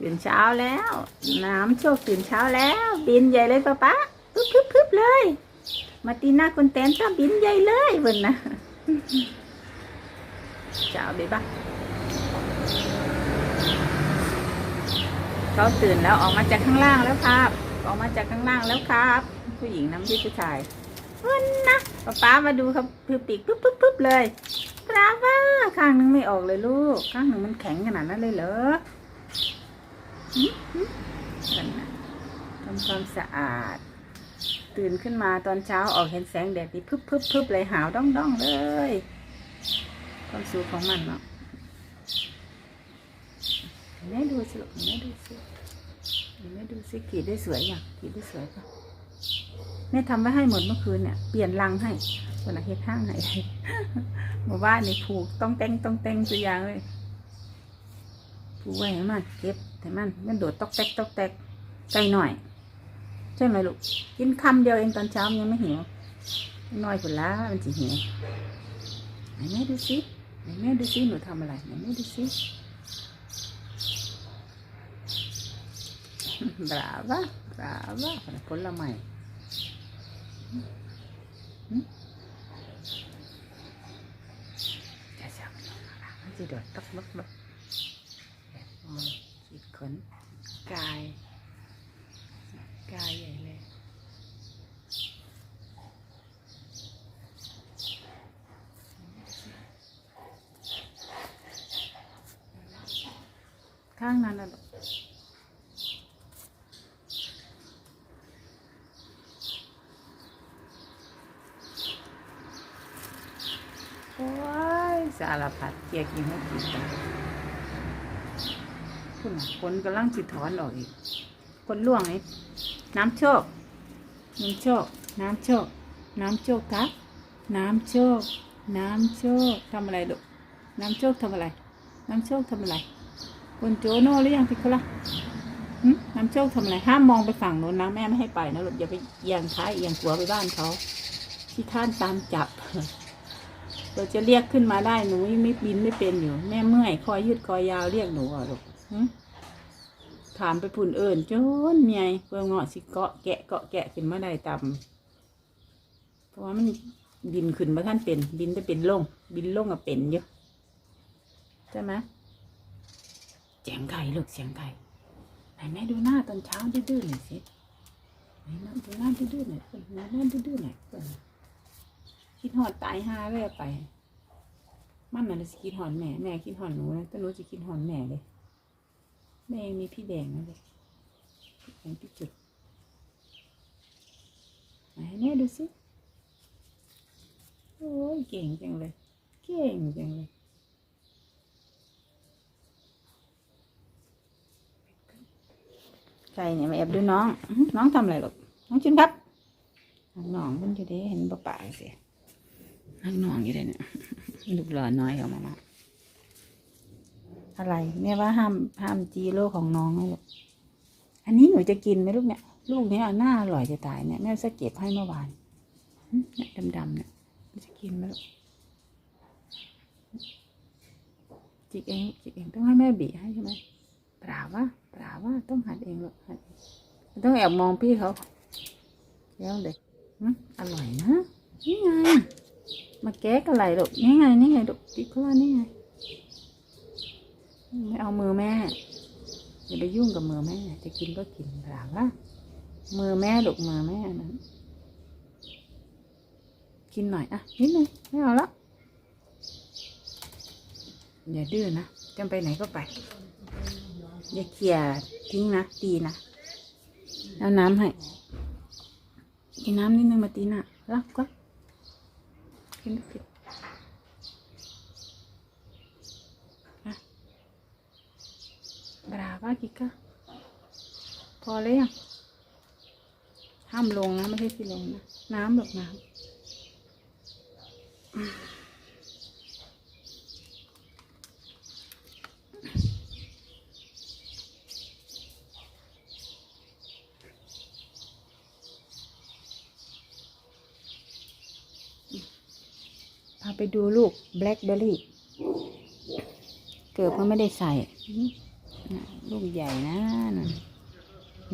ตื่นเช้าแล้ว น้ำโชคตื่นเช้าแล้ว บินใหญ่เลยป้าป๊าปึ๊บปึ๊บปึ๊บเลย มาตีหน้าคนเต้นต้องบินใหญ่เลยบนนะเช้าดีปะเขาตื่นแล้วออกมาจากข้างล่างแล้วครับ ออกมาจากข้างล่างแล้วครับ ผู้หญิงน้ำที่ผู้ชายวันนะป้าป๊ามาดูครับคือปีกปึ๊บปึ๊บปึ๊บเลยปราว่าข้างหนึงไม่ออกเลยลูก ข้างหนึ่งมันแข็งขนาดนั้นเลยเหรอ ทำความสะอาด ตื่นขึ้นมาตอนเช้าออกเห็นแสงแดดนี่พึบพึบพึบเลยหาวด้องด้องเลย ความสูงของมันเนาะไหมดูสิลูกเห็นไหมดูสิเห็นไหมดูสิขีดได้สวยอย่างขีดได้สวยปะแม่ทำไว้ให้หมดเมื่อคืนเนี่ยเปลี่ยนรังให้คนละเฮ็ดห้างให้หมู่บ้านนี่ผูกต้องแต่งต้องแต่งตัวอย่างเลยผูกไว้ให้มันเก็บ แต่มันมันโดดตอกแตกตอกแตกไกลหน่อย ใช่ไหมลูก กินคำเดียวเองตอนเช้ายังไม่หิวน้อยผลละมันจะหิวไหนแม่ดูสิไหนแม่ดูสิหนูทำอะไรไหนแม่ดูสิบราบะบราบะผลไม้หึจะจับมันจะโดดตอกตอกตอก ขีดขนกาย กายใหญ่เลยข้างนั้นน่ะลูกโอ้ยสารพัดเกียกินให้กินกัน คุณน่ะคนกำลังสิตถอนออกอีกคนล่วงนี่น้ำโชคน้ำโชคน้ำโชคน้ำโชคครับ น้ำโชค น้ำโชคทำอะไรลูกน้ำโชคทำอะไร น้ำโชคทำอะไร คนโจโน่หรือยังพี่เขาละน้ำโชคทำอะไร ห้ามมองไปฝั่งโน้นนะแม่ไม่ให้ไปนะลูกอย่าไปเอียงท้ายเอียงหัวไปบ้านเขาที่ท่านตามจับเราจะเรียกขึ้นมาได้หนูยังไม่บินไม่เป็นอยู่ แม่เมื่อยคอยยืดคอยยาวเรียกหนูอะลูก ถามไปพุ่นเอิญจนเมียเพื่อเงาะสิเกาะแกะเกาะแกะขึ้นมาได้ตำเพราะว่ามันบินขึ้นมาท่านเป็น บินได้เป็นลง บินลงกับเป็นเยอะใช่ไหมเสียงไก่ลูกเสียงไก่ไหนแม่ดูหน้าตอนเช้าดื้อๆหน่อยสิไหนดูหน้าดื้อๆหน่อยเพิ่นดูหน้าดื้อๆหน่อยเพิ่นคิดหอดตายหาเลยไป มันน่ะสิคิดหอดแม่แม่คิดหอดหนูนะแต่หนูจะคิดหอดแม่เลย แม่มีพี่แดงนะเลยพี่แดงพี่จุดไหนแม่ดูสิโอ้ยเก่งจังเลย เก่งจังเลยใครเนี่ยมาแอบดูน้อง น้องทำอะไรหรอกน้องชุนครับน้องมันอยู่ด้เห็นปะป่าเสียน้องอยู่ด้เนี่ยลูกหล่อน้อยของมามา อะไรแม่ว่าห้ามห้ามจีโร่ของน้องนะลูกอันนี้หนูจะกินไหมลูกเนี่ย ลูกเนี้ยหน้าอร่อยจะตายเนี่ยแม่จะเก็บให้เมื่อวานเนี่ยดำๆเนี่ยหนูจะกินไหมลูกจิกเองจิกเองต้องให้แม่บีให้ใช่ไหมเปล่าว่าเปล่าว่าต้องหัดเองลูกหัดต้องแอบมองพี่เขาแล้วเด็กอร่อยนะนี่ไงมาแก้อะไรลูกนี่ไงนี่ไงลูกจิกเขาว่านี่ไง ไม่เอามือแม่อย่าไปยุ่งกับมือแม่ จะกินก็กินเปล่าว่ามือแม่ลูกมือแม่นั้น กินหน่อยอะนิดนึงไม่เอาละอย่าดื้อนะจะไปไหนก็ไป อย่าเขี่ยทิ้งนะตีนะเอาน้ำให้กินน้ำนิดนึงมาตีน่ะรักก็กินผิด Brava, Kika. พอเลยยังห้ามลงนะ ไม่ใช่ที่ลงนะ น้ำหรอกน้ำพาไปดูลูกแบล็คเบอร์รี่ เกิดมันไม่ได้ใส่ ลูกใหญ่นะนั่น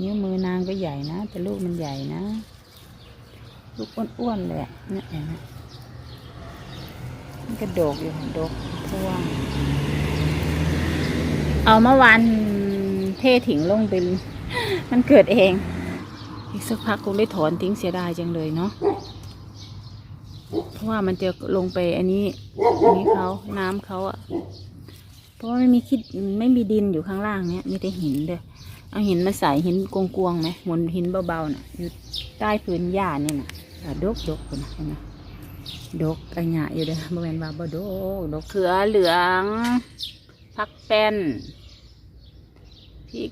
นิ้วมือนางก็ใหญ่นะ แต่ลูกมันใหญ่นะ ลูกอ้วนๆเลยอะนี่เห็นไหมมันกระโดกอยู่ค่ะดกท่วง เอาเมื่อวานเทถิงลงไปมันเกิดเอง อีกสักพักคงได้ถอนทิ้งเสียดายจังเลยเนาะเพราะว่ามันจะลงไปอันนี้อันนี้เขาน้ำเขาอะ ราะว่าไม่มีคิดไม่มีดินอยู่ข้างล่างเนี้ยมีแต่หินเด้อเอาหินมาใส่หินกวงๆไหมหมุนหินเบาๆน่ะอยู่ใต้พื้นหญ้าเนี่น่ะอะดกดกคนนะเห็นไหมดกอันหยะอยู่เด้อบ่แม่นว่าบดกดกเขือเหลืองผักแป้นพริก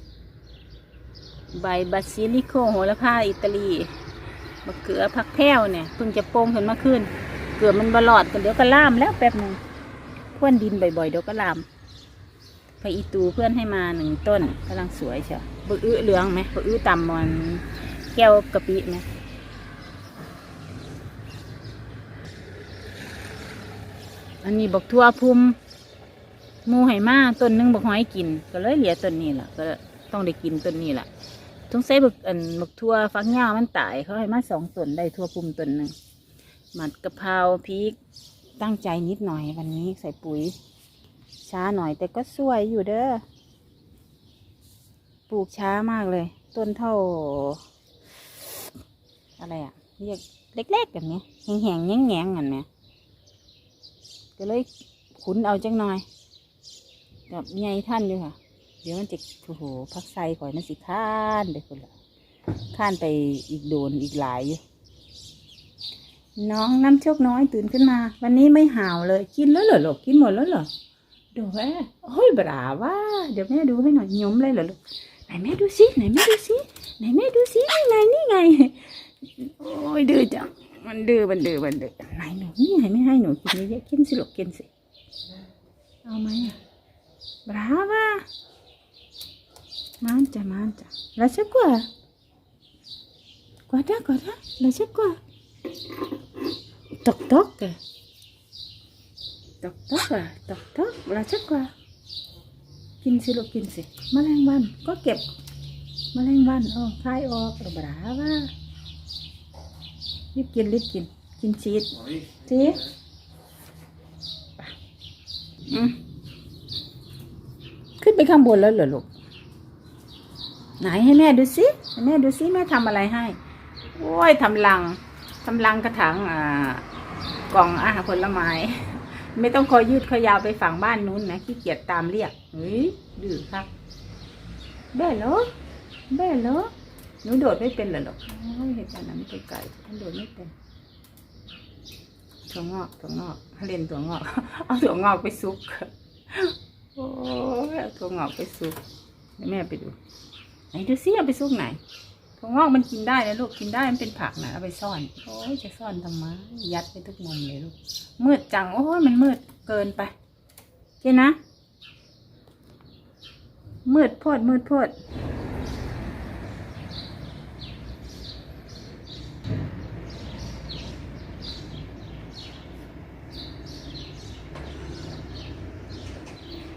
ใบบาซิลิโคโหระพาอิตาลีมะเขือผักแพ้วเนี่ยเพิ่งจะโป่งขึ้นมาขึ้น เกือบมันบลอดกันเดี๋ยวก็ล่ามแล้วแป๊บหนึงพ่วนดินบ่อยๆเดี๋ยวก็ล่าม พระอีตูเพื่อนให้มาหนึ่งต้นกำลังสวยเชียวบอื้อเหลืองไหมบอื้อต่ำมันแก้วกะปิไหมอันนี้บอกทั่วพุ่มมูไหมาต้นหนึงบอกหอยกิน ก็เลยเหลือต้นนี้แหละก็ต้องได้กินต้นนี้แหละต้องใส่บักอันบักทั่วฟักย่ามันตายเขาให้มาสองต้นได้ทั่วพุ่มต้นหนึ่งหมัดกะเพราพริกตั้งใจนิดหน่อยวันนี้ใส่ปุ๋ย ช้าหน่อยแต่ก็สวยอยู่เด้อ ปลูกช้ามากเลย ต้นเท่า อะไรอะเรียกเล็กๆแบบนี้แห้งๆแง่งๆกันไหมก็เลยขุนเอาจังหน่อยกับใหญ่ท่านอยู่ค่ะ เดี๋ยวมันจะโอ้โหพักไซก่อยมันสิข้านเดี๋ยวคนละข้านไปอีกโดนอีกหลายอยู่น้องน้ำโชคน้อยตื่นขึ้นมา วันนี้ไม่ห่าวเลย กินแล้วเหรอลูกกินหมดแล้วเหรอ ดูแม่โอ้ยบราว่าเดี๋ยวแม่ดูให้หน่อยยมเลยเหรอลูกไหนแม่ดูสิไหนแม่ดูสิไหนแม่ดูสินี่ไงนี่ไง โอ้ยดื้อจังมันดื้อมันดื้อมันดื้อไหนหนูนี่ไงไม่ให้หนูกินเยอะๆกินสิลูกกินสิเอาไหมอะบราว่า mangia mangia lascia qua guarda guarda lascia qua toc toc toc toc à toc toc lascia qua กิ นสิลูกกินสิแมลงวันก็เก็บแมลงวันออกคายออกบราว่ารีบกินรีบกิน กินชีสชีสไปอืมขึ้นไปข้างบนแล้วเหรอลูกไหนให้แม่ดูสิให้แม่ดูสิแม่ทำอะไรให้ โอ้ยทำลังทำลังกระถางอ่ากล่องอาหารผลไม้ ไม่ต้องคอยยืดคอยยาวไปฝั่งบ้านนู้นนะขี้เกียจตามเรียกเฮ้ยดื้อครับแบ่เหรอแบ่เหรอหนูโดดไม่เป็นเหรอลูกโอ้ยเหตุการณ์นั้นไปไก่ท่านโดดไม่เป็นถั่วงอกถั่วงอกเล่นถั่วงอก เอาถั่วงอกไปซุกโอ้ยเอาตัวงอกไปซุกแม่ไปดูไหนดูซิเอาไปซุกไหน ถั่วงอกมันกินได้นะลูกกินได้มันเป็นผักนะเอาไปซ่อนโอ้ยจะซ่อนทำไมยัดไปทุกมุมเลยลูกมืดจังโอ้ยมันมืดเกินไปเจ๊นะ มืดโพดมืดโพด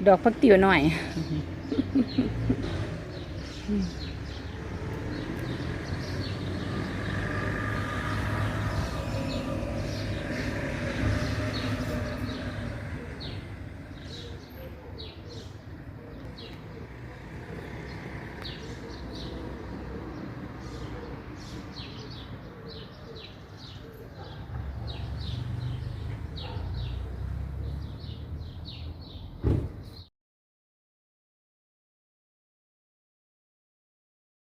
ดอกพักติ๋วหน่อย